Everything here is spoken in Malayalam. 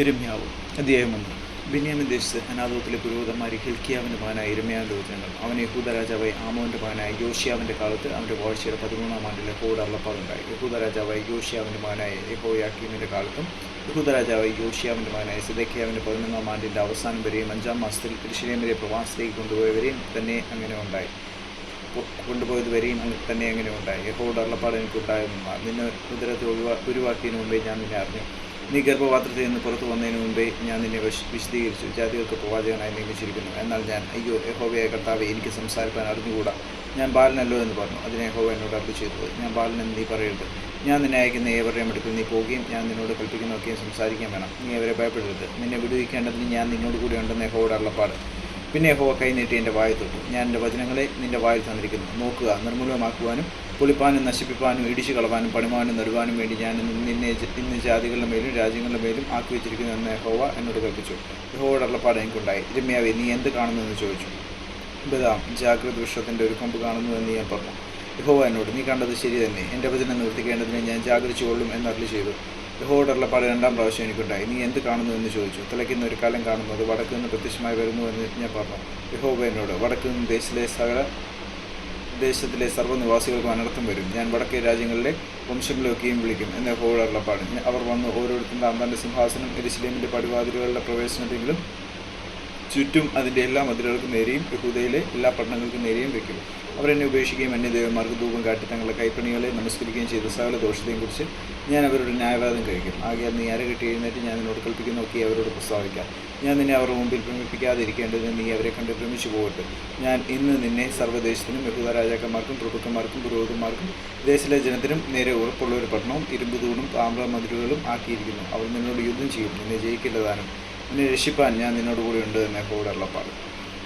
ഇരമ്യാവ് അധ്യായമൊന്ന് ബിന്യാമിൻ ദേശത്ത് അനാഥത്തിലെ പുരോഹിതന്മാർ ഹിൽക്കിയാവിന്റെ മകനായ ഇരമ്യാവിന്റെ വചനങ്ങൾ അവൻ യഹൂദ രാജാവായി ആമോന്റെ മകനായ യോഷിയാവിന്റെ കാലത്ത് അവന്റെ വാഴ്ചയുടെ പതിമൂന്നാം ആണ്ടിലെ യഹോയുടെ അള്ളപ്പാടുണ്ടായി യഹൂദ രാജാവായി യോഷ്യാവിന്റെ മകനായ യഹോയാക്കീമിന്റെ കാലത്തും യഹൂദ രാജാവായി യോഷ്യാവിന്റെ മകനായ സിദക്കിയാവിന്റെ പതിനൊന്നാം ആണ്ടിന്റെ അവസാനം വരെയും അഞ്ചാം മാസത്തിൽ ഇരിശിലേമിലെ പ്രവാസത്തിലേക്ക് കൊണ്ടുപോയവരെയും തന്നെ അങ്ങനെ ഉണ്ടായി. കൊണ്ടുപോയത് വരെയും തന്നെ അങ്ങനെ ഉണ്ടായി. യഹോയുടെ അള്ളപ്പാട് എനിക്ക് ഉണ്ടായിരുന്നു നിന്നെ ഉദരത്തിൽ ഒഴിവാ ഒഴിവാക്കിയതിനു മുമ്പേ ഞാൻ നിന്നെ അറിഞ്ഞു. നീ ഗർഭപാത്രത്തിൽ നിന്ന് പുറത്തു വന്നതിന് മുമ്പേ ഞാൻ നിന്നെ വിശ- വിശദീകരിച്ചു. ജാതികൾക്ക് പ്രവാചകനായി നിയമിച്ചിരിക്കുന്നു. എന്നാൽ ഞാൻ അയ്യോ യഹോവയായ കർത്താവെ എനിക്ക് സംസാരിക്കാൻ അറിഞ്ഞുകൂടാ. ഞാൻ ബാലനല്ലോ എന്ന് പറഞ്ഞു. അതിനെ യഹോവ എന്നോട് അർപ്പിച്ചു ചെയ്തത്. ഞാൻ ബാലനെന്ന് നീ പറയരുത്. ഞാൻ നിന്നെ അയക്കുന്ന ഏവരുടെയും അടുക്കൽ നീ പോവുകയും ഞാൻ നിന്നോട് കൽപ്പിക്കുന്നതൊക്കെയും സംസാരിക്കുകയും വേണം. നീ അവരെ ഭയപ്പെടരുത്. നിന്നെ വിടുവിക്കേണ്ടതിന് ഞാൻ നിന്നോട് കൂടി ഉണ്ടെന്ന് യഹോയുടെ അള്ളപ്പാട് പിന്നെ യഹോവ കൈ നീട്ടി എന്റെ വായിൽ തൊട്ടു. ഞാൻ എന്റെ വചനങ്ങളെ നിന്റെ വായിൽ തന്നിരിക്കുന്നു. നോക്കുക നിർമ്മൂലമാക്കുവാനും പൊളിപ്പാനും നശിപ്പിപ്പാനും ഇടിച്ചു കളവാനും പണിമാനും നടുവാനും വേണ്ടി ഞാൻ നിന്നെ ഇന്ന് ജാതികളുടെ മേലും രാജ്യങ്ങളുടെ മേലും ആക്കി വെച്ചിരിക്കുന്നു എന്ന് യഹോവ എന്നോട് കൽപ്പിച്ചു യഹോവയുടെ അള്ളപ്പാട് എനിക്കുണ്ടായി. രമ്യാവെ നീ എന്ത് കാണുന്നു എന്ന് ചോദിച്ചു. ബദാം ജാഗ്രത വൃക്ഷത്തിന്റെ ഒരു കൊമ്പ് കാണുന്നു എന്ന് ഞാൻ പറഞ്ഞു. യഹോവ എന്നോട് നീ കണ്ടത് ശരി തന്നെ. എന്റെ വചനം നിവർത്തിക്കേണ്ടതിനെ ഞാൻ ജാഗ്രത കൊള്ളും എന്ന് അരുളി ചെയ്തു. യഹോടുള്ള പാട് രണ്ടാം പ്രാവശ്യം എനിക്കുണ്ടായി. നീ എന്ത് കാണുന്നു? എന്ന് ചോദിച്ചു. തിളയ്ക്കുന്ന ഒരു കാലം കാണുന്നു. അത് വടക്ക് നിന്ന് പ്രത്യക്ഷമായി വരുന്നു എന്ന് ഞാൻ പറഞ്ഞു. യഹോവ എന്നോട് വടക്ക് നിന്ന് ദേശത്തിലെ സകല ദേശത്തിലെ സർവനിവാസികൾക്കും അനർത്ഥം വരും. ഞാൻ വടക്കേ രാജ്യങ്ങളിലെ വംശങ്ങളെയൊക്കെയും വിളിക്കും എന്ന് യഹോടുള്ള പാട് അവർ വന്ന് ഓരോരുത്തരും അമ്പാന്റെ സിംഹാസനം എരിശിലേമിന്റെ പടിവാതിലുകളുടെ പ്രവേശനത്തെങ്കിലും ചുറ്റും അതിന്റെ എല്ലാ മതിലുകൾക്കും നേരെയും യഹൂദയിലെ എല്ലാ പട്ടണങ്ങൾക്കും നേരെയും ഉപേക്ഷിക്കുകയും എന്നെ ഉപേക്ഷിക്കുകയും അന്യദേവന്മാർക്ക് ധൂപം കാട്ടി തങ്ങളുടെ കൈപ്പണികളെ നമസ്കരിക്കുകയും ചെയ്ത സകല ദോഷത്തെയും കുറിച്ച് ഞാൻ അവരുടെ ന്യായവാദം കഴിക്കും. ആകെ നീ അര കെട്ടി എഴുന്നേറ്റ് ഞാൻ നിന്നോട് കൽപ്പിക്കുന്നതൊക്കെ അവരോട് പ്രസ്താവിക്കാം. ഞാൻ നിന്നെ അവരുടെ മുമ്പിൽ ഭ്രമിപ്പിക്കാതിരിക്കേണ്ടതിന് നീ അവരെ കണ്ട് ഭ്രമിച്ചു പോകട്ടെ. ഞാൻ ഇന്ന് നിന്നെ സർവദേശത്തിനും യഹൂദ രാജാക്കന്മാർക്കും പ്രഭുക്കന്മാർക്കും പുരോഹിതന്മാർക്കും ദേശത്തിലെ ജനത്തിനും നേരെ ഉറപ്പുള്ള ഒരു പട്ടണവും ഇരുമ്പ് തൂണും താമ്ര മതിലുകളും ആക്കിയിരിക്കുന്നു. അവർ നിന്നോട് യുദ്ധം ചെയ്യും. നിന്നെ ജയിക്കില്ലതാനും നിന്നെ രക്ഷിപ്പാൻ ഞാൻ നിന്നോട് കൂടെ ഉണ്ട് എന്നെ കൂടെ അരുളപ്പാട്